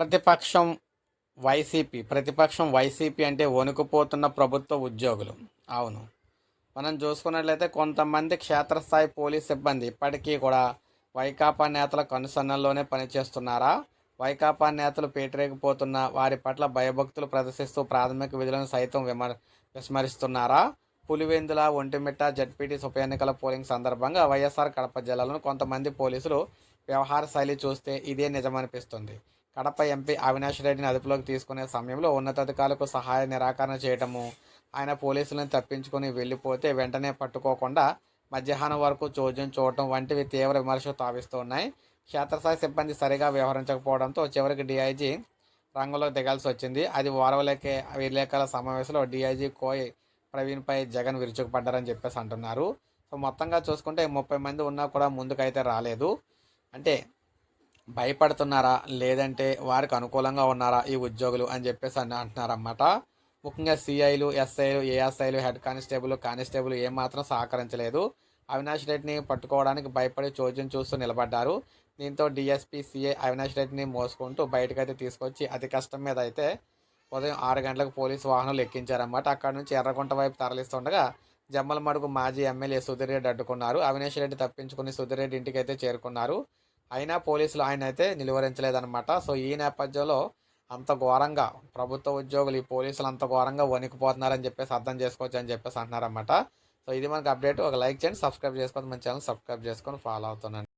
ప్రతిపక్షం వైసీపీ ప్రతిపక్షం వైసీపీ అంటే వణుకుపోతున్న ప్రభుత్వ ఉద్యోగులు. అవును. మనం చూసుకున్నట్లయితే కొంతమంది క్షేత్రస్థాయి పోలీస్ సిబ్బంది ఇప్పటికీ కూడా వైకాపా నేతల కనుసన్నల్లోనే పనిచేస్తున్నారా? వైకాపా నేతలు పేటరేకపోతున్న వారి పట్ల భయభక్తులు ప్రదర్శిస్తూ ప్రాథమిక విధులను సైతం విమర్ విస్మరిస్తున్నారా? పులివెందుల ఒంటిమిట్ట జడ్పీటీస్ ఉప ఎన్నికల పోలింగ్ సందర్భంగా వైఎస్ఆర్ కడప జిల్లాలోని కొంతమంది పోలీసులు వ్యవహార శైలి చూస్తే ఇదే నిజమనిపిస్తుంది. కడప ఎంపీ అవినాష్ రెడ్డిని అదుపులోకి తీసుకునే సమయంలో ఉన్నతాధికారులకు సహాయ నిరాకరణ చేయటము ఆయన పోలీసులను తప్పించుకొని వెళ్ళిపోతే వెంటనే పట్టుకోకుండా మధ్యాహ్నం వరకు చోద్యం చూడటం వంటివి తీవ్ర విమర్శలు తావిస్తున్నాయి. క్షేత్రస్థాయి సిబ్బంది సరిగా వ్యవహరించకపోవడంతో చివరికి డీఐజీ రంగంలో దిగాల్సి వచ్చింది. అది వారవలేకే విలేకరుల సమావేశంలో డీఐజీ కోయ్ ప్రవీణ్పై జగన్ విరుచుకుపడ్డారని చెప్పేసి అంటున్నారు. సో మొత్తంగా చూసుకుంటే ముప్పై మంది ఉన్నా కూడా ముందుకైతే రాలేదు. అంటే భయపడుతున్నారా? లేదంటే వారికి అనుకూలంగా ఉన్నారా ఈ ఉద్యోగులు అని చెప్పేసి అని అంటున్నారన్నమాట. ముఖ్యంగా సిఐలు ఎస్ఐలు ఏఎస్ఐలు హెడ్ కానిస్టేబుల్ కానిస్టేబుల్ ఏమాత్రం సహకరించలేదు. అవినాష్ రెడ్డిని పట్టుకోవడానికి భయపడి చోద్యం చూస్తూ నిలబడ్డారు. దీంతో డిఎస్పీ సిఐ అవినాష్ రెడ్డిని మోసుకుంటూ బయటకైతే తీసుకొచ్చి అతి కష్టం మీద అయితే ఉదయం ఆరు గంటలకు పోలీసు వాహనాలు ఎక్కించారన్నమాట. అక్కడ నుంచి ఎర్రగుంట వైపు తరలిస్తుండగా జమ్మలమడుగు మాజీ ఎమ్మెల్యే సుధీర్ రెడ్డి అడ్డుకున్నారు. అవినాష్ రెడ్డి తప్పించుకుని సుధీర్ రెడ్డి ఇంటికి అయితే చేరుకున్నారు. అయినా పోలీసులు ఆయన అయితే నిలువరించలేదన్నమాట. సో ఈ నేపథ్యంలో అంత ఘోరంగా ప్రభుత్వ ఉద్యోగులు ఈ పోలీసులు అంత ఘోరంగా వణికిపోతున్నారని చెప్పేసి అర్థం చేసుకోవచ్చు అని చెప్పేసి అంటున్నారన్నమాట. సో ఇది మనకు అప్డేట్. ఒక లైక్ చేయండి సబ్స్క్రైబ్ చేసుకోండి మన ఛానల్ సబ్స్క్రైబ్ చేసుకొని ఫాలో అవుతున్నాను